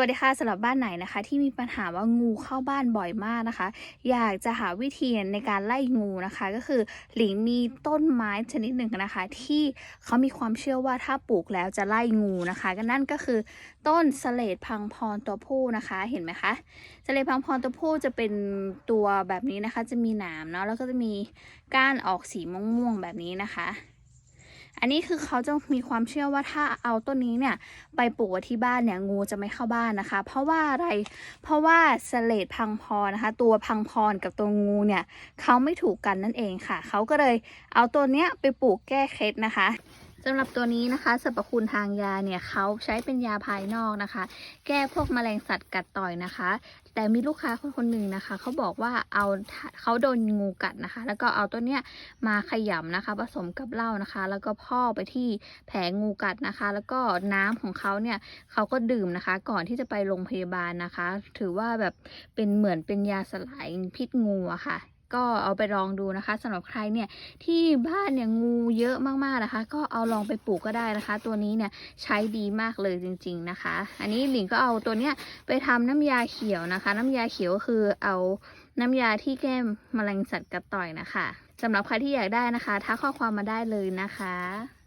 วัสดีค่ะสำหรับบ้านไหนนะคะ ที่มีปัญหาว่างูเข้าบ้านบ่อยมากนะคะ อยากจะหาวิธีในการไล่งูนะคะ ก็คือหลิงมีต้นไม้ชนิดหนึ่งนะคะ ที่เขามีความเชื่อว่าถ้าปลูกแล้วจะไล่งูนะคะก็นั่นก็คือต้นสเลดพังพรตัวผู้นะคะเห็นไหมคะสเลดพังพรตัวผู้จะเป็นตัวแบบนี้นะคะ จะมีหนามเนาะแล้วก็จะมีก้านออกสีม่วงๆแบบนี้นะคะ อันนี้คือเขาจะมีความเชื่อว่าถ้าเอาต้นนี้เนี่ยไปปลูกไว้ที่บ้านเนี่ยงูจะไม่เข้าบ้านนะคะ เพราะว่าอะไรเพราะว่าสเลดพังพรนะคะ ตัวพังพรกับตัวงูเนี่ยเขาไม่ถูกกันนั่นเองค่ะ เขาก็เลยเอาตัวเนี้ยไปปลูกแก้เคล็ดนะคะ สำหรับตัวนี้นะคะสรรพคุณทางยาเนี่ยเขาใช้เป็นยาภายนอกนะคะ แก้พวกแมลงสัตว์กัดต่อยนะคะ แต่มีลูกค้าคนคนหนึ่งนะคะเขาบอกว่าเอาเขาโดนงูกัดนะคะ แล้วก็เอาตัวเนี้ยมาขยำนะคะ ผสมกับเหล้านะคะ แล้วก็พ่อไปที่แผลงูกัดนะคะ แล้วก็น้ำของเขาเนี่ยเขาก็ดื่มนะคะ ก่อนที่จะไปโรงพยาบาลนะคะ ถือว่าแบบเป็นเหมือนเป็นยาสลายพิษงูอะค่ะ ก็เอาไปลองดูนะคะสำหรับใครเนี่ยที่บ้านเนี่ยงูเยอะมากๆนะคะ ก็เอาลองไปปลูกก็ได้นะคะ ตัวนี้เนี่ยใช้ดีมากเลยจริง ๆนะคะ อันนี้หลิงก็เอาตัวเนี้ยไปทำน้ำยาเขียวนะคะ น้ำยาเขียวคือเอาน้ำยาที่แก้มแมลงสัตว์กระต่อยนะคะสำหรับใครที่อยากได้นะคะ ทักข้อความมาได้เลยนะคะ